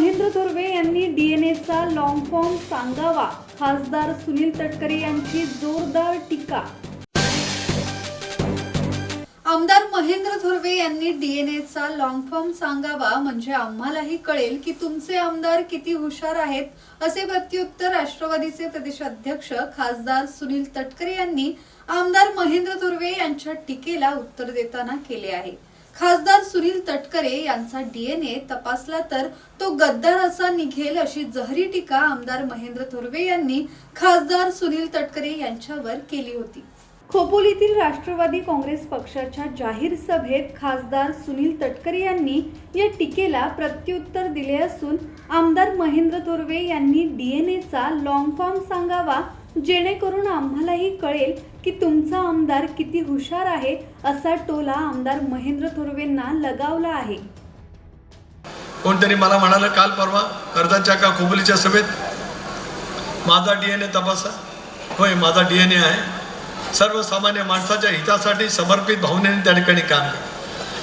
महेंद्र थोरवे यांनी डीएनएचा long form सांगावा खासदार सुनील तटकरे यांची जोरदार टीका. आमदार महेंद्र धुर्वे यांनी डीएनएचा लॉंग फॉर्म सांगावा म्हणजे आम्हालाही कळेल की तुमचे आमदार किती हुशार आहेत असे प्रत्युत्तर राष्ट्रवादीचे प्रदेशाध्यक्ष खासदार सुनील तटकरे यांनी आमदार महेंद्र धुर्वे यांच्या टीकेला उत्तर देताना केले आहे. खासदार सुनील तटकरे यांचा डीएनए तपासला तर तो गद्दार असा निघेल अशी जहरी टीका आमदार महेंद्र थोरवे यांनी खासदार सुनील तटकरे यांच्यावर केली होती. खोपोलीतील राष्ट्रवादी काँग्रेस पक्षाच्या जाहीर सभेत खासदार सुनील तटकरे यांनी या टीकेला प्रत्युत्तर दिले असून आमदार महेंद्र थोरवे यांनी डीएनएचा लॉंग फॉर्म सांगावा जेणेकरून आम्हालाही कळेल की तुमचा आमदार किती हुशार आहे असा टोला आमदार महेंद्र थोरवेंना लगावला आहे. कोणतरी मला म्हणालं काल परवा कर्जाच्या का खोबलीच्या सभेत माझा डी एन ए तपासा. होय माझा डी एन ए आहे. सर्वसामान्य माणसाच्या हितासाठी समर्पित भावनेने त्या ठिकाणी काम केलं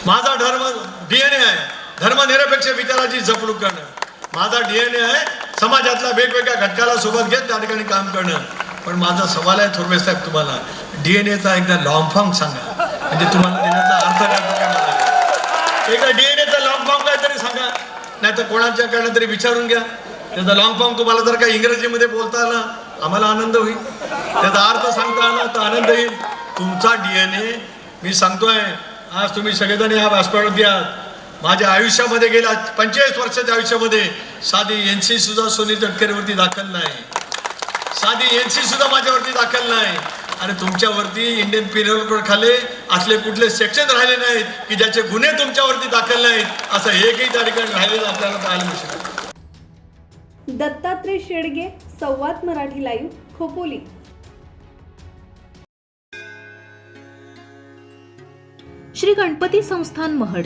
माझा धर्म डी एन ए आहे. धर्मनिरपेक्ष विचाराची जपणूक करणं माझा डी एन ए आहे समाजातल्या वेगवेगळ्या घटकाला सोबत घेत त्या ठिकाणी काम करणं. पण माझा सवाल आहे थोरवे साहेब तुम्हाला. डी एन एचा एकदा लॉंग फॉर्म सांगा. म्हणजे तुम्हाला देण्याचा अर्थ काय एकदा डी एन एचा लॉंग फॉर्म काय तरी सांगा. नाही तर कोणाच्याकडनं तरी विचारून घ्या. त्याचा लॉंग फॉर्म तुम्हाला जर काही इंग्रजीमध्ये बोलता आला आम्हाला आनंद होईल. त्याचा अर्थ सांगता आला तर आनंद येईल. तुमचा डी एन ए मी सांगतोय आज तुम्ही सगळेजण या व्यासपीठावरती आहात. माझ्या आयुष्यामध्ये गेल्या पंचेचाळीस वर्षाच्या आयुष्यामध्ये साधी एन सी सुद्धा सुनील तटकरेवरती दाखल नाही. साधी एन सी सुद्धा माझ्यावरती दाखल नाही. आणि तुमच्यावरती इंडियन पिरियड कोड खाले असले कुठले सेक्शन राहिले नाहीत की ज्याचे गुन्हे तुमच्यावरती दाखल नाहीत असं एकही त्या ठिकाणी राहिलेलं आपल्याला पाहायला मिळू शकतं दत्तात्रय शेडगे संवाद मराठी लाईव्ह खोपोली. श्री गणपती संस्थान महड.